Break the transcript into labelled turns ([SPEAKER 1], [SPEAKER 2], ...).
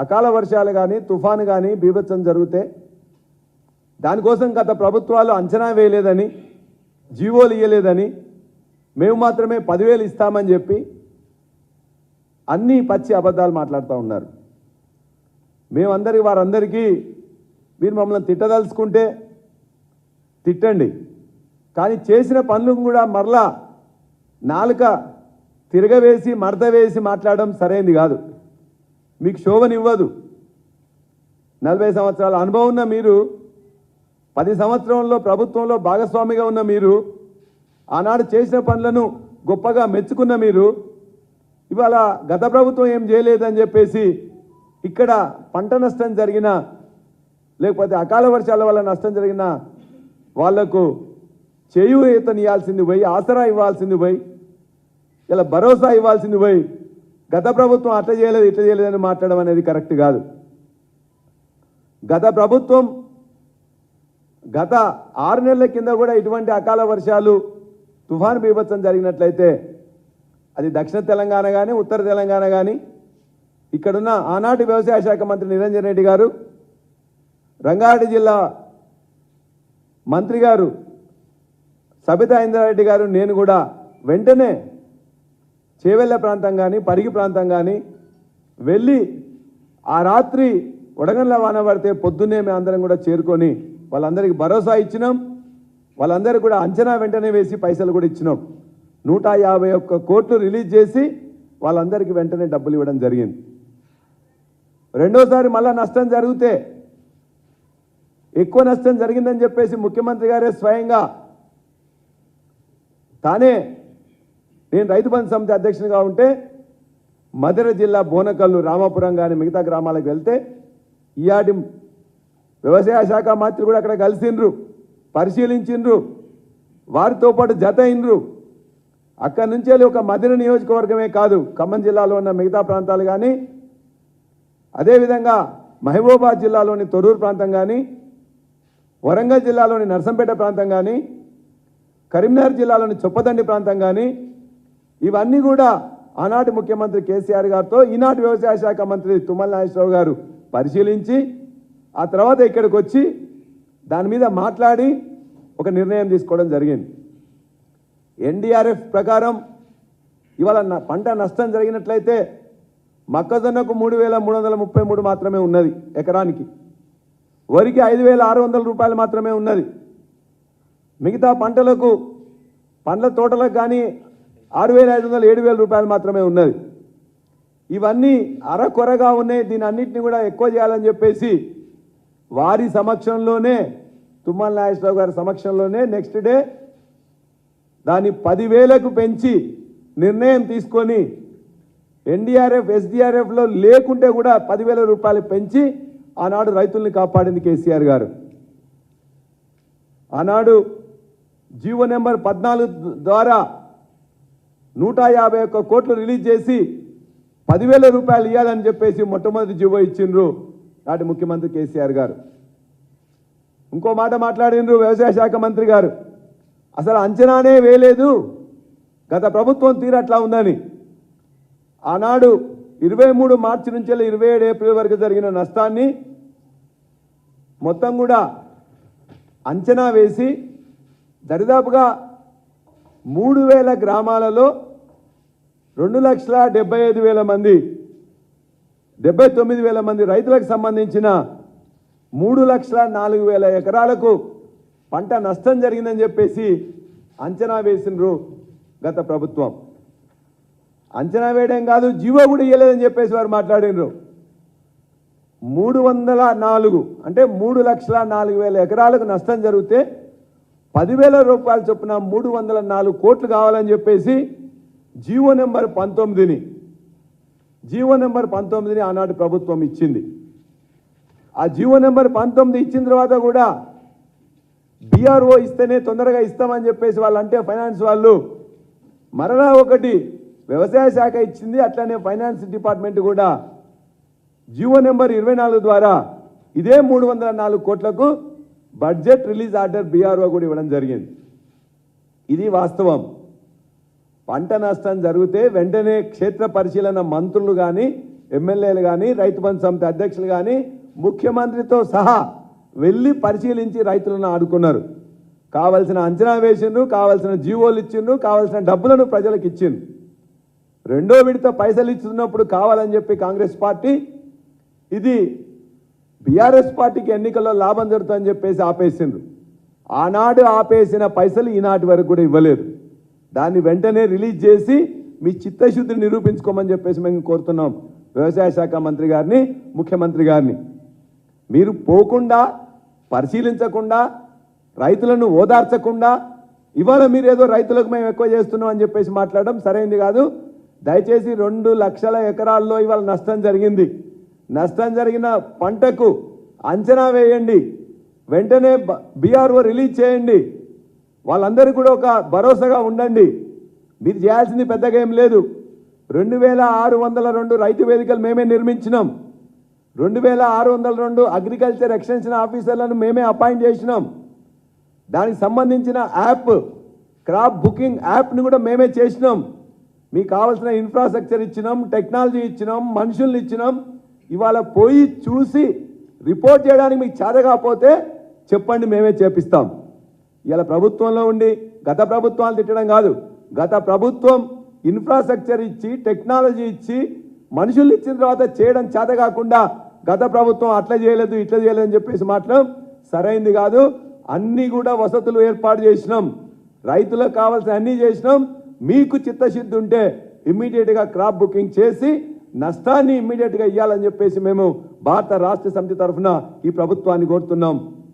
[SPEAKER 1] అకాల వర్షాలు కానీ తుఫాను కానీ బీభత్సం జరిగితే దానికోసం గత ప్రభుత్వాలు అంచనా వేయలేదని జీవోలు ఇవ్వలేదని మేము మాత్రమే పదివేలు ఇస్తామని చెప్పి అన్ని పచ్చి అబద్ధాలు మాట్లాడుతూ ఉన్నారు. మేమందరికి వారందరికీ మీరు మమ్మల్ని తిట్టదలుచుకుంటే తిట్టండి. కానీ చేసిన పనులు కూడా మరలా నాలుక తిరగవేసి మడత వేసి మాట్లాడడం సరైనది కాదు. మీకు శోభనివ్వదు. నలభై సంవత్సరాల అనుభవం ఉన్న మీరు పది సంవత్సరంలో ప్రభుత్వంలో భాగస్వామిగా ఉన్న మీరు ఆనాడు చేసిన పనులను గొప్పగా మెచ్చుకున్న మీరు ఇవాళ గత ప్రభుత్వం ఏం చేయలేదని చెప్పేసి ఇక్కడ పంట నష్టం జరిగిన లేకపోతే అకాల వర్షాల వల్ల నష్టం జరిగిన వాళ్ళకు చేయూతనియాల్సింది పోయి ఆసరా ఇవ్వాల్సింది పోయి ఇలా భరోసా ఇవ్వాల్సింది పోయి గత ప్రభుత్వం అట్లా చేయలేదు ఇట్లా చేయలేదని మాట్లాడడం అనేది కరెక్ట్ కాదు. గత ప్రభుత్వం గత ఆరు నెలల కింద కూడా ఇటువంటి అకాల వర్షాలు తుఫాను బీభత్సం జరిగినట్లయితే అది దక్షిణ తెలంగాణ కానీ ఉత్తర తెలంగాణ కానీ ఇక్కడున్న ఆనాటి వ్యవసాయ శాఖ మంత్రి నిరంజన్ రెడ్డి గారు రంగారెడ్డి జిల్లా మంత్రి గారు సబితా ఇంద్రారెడ్డి గారు నేను కూడా వెంటనే చేవెళ్ళ ప్రాంతం కానీ పరిగి ప్రాంతం కానీ వెళ్ళి ఆ రాత్రి వడగండ్ల వాన పడితే పొద్దున్నే మేము అందరం కూడా చేరుకొని వాళ్ళందరికీ భరోసా ఇచ్చినాం. వాళ్ళందరికీ కూడా అంచనా వెంటనే వేసి పైసలు కూడా ఇచ్చినాం. నూట యాభై ఒక్క కోట్లు రిలీజ్ చేసి వాళ్ళందరికీ వెంటనే డబ్బులు ఇవ్వడం జరిగింది. రెండోసారి మళ్ళీ నష్టం జరిగితే ఎక్కువ నష్టం జరిగిందని చెప్పేసి ముఖ్యమంత్రి గారే స్వయంగా తానే నేను రైతు బంధు సమితి అధ్యక్షునిగా ఉంటే మధుర జిల్లా బోనకల్లు రామాపురం కానీ మిగతా గ్రామాలకు వెళ్తే ఈయాటి వ్యవసాయ శాఖ మంత్రి కూడా అక్కడ కలిసిండ్రు పరిశీలించిండ్రు వారితో పాటు జత అయినరు అక్కడి నుంచి వెళ్ళి ఒక మధుర నియోజకవర్గమే కాదు ఖమ్మం జిల్లాలో ఉన్న మిగతా ప్రాంతాలు కానీ అదేవిధంగా మహబూబాబాద్ జిల్లాలోని తొరూరు ప్రాంతం కానీ వరంగల్ జిల్లాలోని నర్సంపేట ప్రాంతం కానీ కరీంనగర్ జిల్లాలోని చొప్పదండి ప్రాంతం కానీ ఇవన్నీ కూడా ఆనాటి ముఖ్యమంత్రి కేసీఆర్ గారితో ఈనాటి వ్యవసాయ శాఖ మంత్రి తుమ్మల నాగేశ్వరరావు గారు పరిశీలించి ఆ తర్వాత ఇక్కడికి వచ్చి దాని మీద మాట్లాడి ఒక నిర్ణయం తీసుకోవడం జరిగింది. ఎన్డీఆర్ఎఫ్ ప్రకారం ఇవాళ న- పంట నష్టం జరిగినట్లయితే మొక్కజొన్నకు మూడు వేల మూడు వందల ముప్పై మూడు మాత్రమే ఉన్నది ఎకరానికి. వరికి ఐదు వేల ఆరు వందల రూపాయలు మాత్రమే ఉన్నది. మిగతా పంటలకు పండ్ల తోటలకు కానీ ఆరు వేల ఐదు వందలు ఏడు వేల రూపాయలు మాత్రమే ఉన్నది. ఇవన్నీ అరకొరగా ఉన్నాయి. దీని అన్నింటినీ కూడా ఎక్కువ చేయాలని చెప్పేసి వారి సమక్షంలోనే తుమ్మల నాగేశ్వరరావు గారి సమక్షంలోనే నెక్స్ట్ డే దాన్ని పదివేలకు పెంచి నిర్ణయం తీసుకొని ఎన్డీఆర్ఎఫ్ ఎస్డీఆర్ఎఫ్లో లేకుంటే కూడా పదివేల రూపాయలు పెంచి ఆనాడు రైతుల్ని కాపాడింది కేసీఆర్ గారు. ఆనాడు జీవో నెంబర్ పద్నాలుగు ద్వారా నూట యాభై ఒక్క కోట్లు రిలీజ్ చేసి పదివేల రూపాయలు ఇవ్వాలని చెప్పేసి మొట్టమొదటి జీవో ఇచ్చిండ్రు నాటి ముఖ్యమంత్రి కేసీఆర్ గారు. ఇంకో మాట మాట్లాడిండ్రు వ్యవసాయ శాఖ మంత్రి గారు. అసలు అంచనానే వేయలేదు. గత ప్రభుత్వం తీరట్లా ఉందని. ఆనాడు ఇరవై మూడు మార్చి నుంచి ఇరవై ఏడు ఏప్రిల్ వరకు జరిగిన నష్టాన్ని మొత్తం కూడా అంచనా వేసి దరిదాపుగా మూడు వేల గ్రామాలలో రెండు లక్షల డెబ్బై ఐదు వేల మంది డెబ్బై తొమ్మిది వేల మంది రైతులకు సంబంధించిన మూడు లక్షల నాలుగు వేల ఎకరాలకు పంట నష్టం జరిగిందని చెప్పేసి అంచనా వేసినరు గత ప్రభుత్వం. అంచనా వేయడం కాదు జీవో కూడా ఇవ్వలేదని చెప్పేసి వారు మాట్లాడినరు మూడు వందల నాలుగు అంటే మూడు లక్షల నాలుగు వేల ఎకరాలకు నష్టం జరిగితే పదివేల రూపాయల చొప్పున మూడు వందల నాలుగు కోట్లు కావాలని చెప్పేసి జీవో నెంబర్ పంతొమ్మిదిని జీవో నెంబర్ పంతొమ్మిదిని ఆనాటి ప్రభుత్వం ఇచ్చింది. ఆ జీవో నెంబర్ పంతొమ్మిది ఇచ్చిన తర్వాత కూడా బీఆర్ఓ ఇస్తేనే తొందరగా ఇస్తామని చెప్పేసి వాళ్ళు అంటే ఫైనాన్స్ వాళ్ళు మరలా ఒకటి వ్యవసాయ శాఖ ఇచ్చింది అట్లనే ఫైనాన్స్ డిపార్ట్మెంట్ కూడా జీవో నెంబర్ ఇరవై నాలుగు ద్వారా ఇదే మూడు వందల నాలుగు కోట్లకు బడ్జెట్ రిలీజ్ ఆర్డర్ బీఆర్ఓ కూడా ఇవ్వడం జరిగింది. ఇది వాస్తవం. పంట నష్టం జరిగితే వెంటనే క్షేత్ర పరిశీలన మంత్రులు కానీ ఎమ్మెల్యేలు కానీ రైతు బంధు సమితి అధ్యక్షులు కానీ ముఖ్యమంత్రితో సహా వెళ్ళి పరిశీలించి రైతులను ఆడుకున్నారు. కావలసిన అంచనా వేసిండ్రు కావలసిన జీవోలు ఇచ్చిండ్రు కావలసిన డబ్బులను ప్రజలకు ఇచ్చిండ్రు. రెండో విడత పైసలు ఇస్తున్నప్పుడు కావాలని చెప్పి కాంగ్రెస్ పార్టీ ఇది బీఆర్ఎస్ పార్టీకి ఎన్నికల్లో లాభం జరుగుతుందని చెప్పేసి ఆపేసిండ్రు. ఆనాడు ఆపేసిన పైసలు ఈనాటి వరకు కూడా ఇవ్వలేదు. దాన్ని వెంటనే రిలీజ్ చేసి మీ చిత్తశుద్ధిని నిరూపించుకోమని చెప్పేసి మేము కోరుతున్నాం వ్యవసాయ శాఖ మంత్రి గారిని ముఖ్యమంత్రి గారిని. మీరు పోకుండా పరిశీలించకుండా రైతులను ఓదార్చకుండా ఇవాళ మీరు ఏదో రైతులకు మేము ఎక్కువ చేస్తున్నాం అని చెప్పేసి మాట్లాడడం సరైంది కాదు. దయచేసి రెండు లక్షల ఎకరాల్లో ఇవాళ నష్టం జరిగింది. నష్టం జరిగిన పంటకు అంచనా వేయండి. వెంటనే బీఆర్ఓ రిలీజ్ చేయండి. వాళ్ళందరూ కూడా ఒక భరోసాగా ఉండండి. మీరు చేయాల్సింది పెద్దగా ఏం లేదు. రెండు వేల ఆరు వందల రెండు రైతు వేదికలు మేమే నిర్మించినాం. రెండు వేల ఆరు వందల రెండు అగ్రికల్చర్ ఎక్స్టెన్షన్ ఆఫీసర్లను మేమే అపాయింట్ చేసినాం. దానికి సంబంధించిన యాప్ క్రాప్ బుకింగ్ యాప్ని కూడా మేమే చేసినాం. మీకు కావాల్సిన ఇన్ఫ్రాస్ట్రక్చర్ ఇచ్చినాం టెక్నాలజీ ఇచ్చినాం మనుషుల్ని ఇచ్చినాం. ఇవాళ పోయి చూసి రిపోర్ట్ చేయడానికి మీకు చేత కాకపోతే చెప్పండి మేమే చేపిస్తాం. ఇలా ప్రభుత్వంలో ఉండి గత ప్రభుత్వాలు తిట్టడం కాదు. గత ప్రభుత్వం ఇన్ఫ్రాస్ట్రక్చర్ ఇచ్చి టెక్నాలజీ ఇచ్చి మనుషులు ఇచ్చిన తర్వాత చేయడం చేత కాకుండా గత ప్రభుత్వం అట్లా చేయలేదు ఇట్లా చేయలేదు అని చెప్పేసి మాట్లాడడం సరైంది కాదు. అన్నీ కూడా వసతులు ఏర్పాటు చేసినాం. రైతులకు కావాల్సిన అన్నీ చేసినాం. మీకు చిత్తశుద్ధి ఉంటే ఇమ్మీడియట్గా క్రాప్ బుకింగ్ చేసి నష్టాన్ని ఇమ్మీడియట్గా ఇవ్వాలని చెప్పేసి మేము భారత రాష్ట్ర సమితి తరఫున ఈ ప్రభుత్వాన్ని కోరుతున్నాం.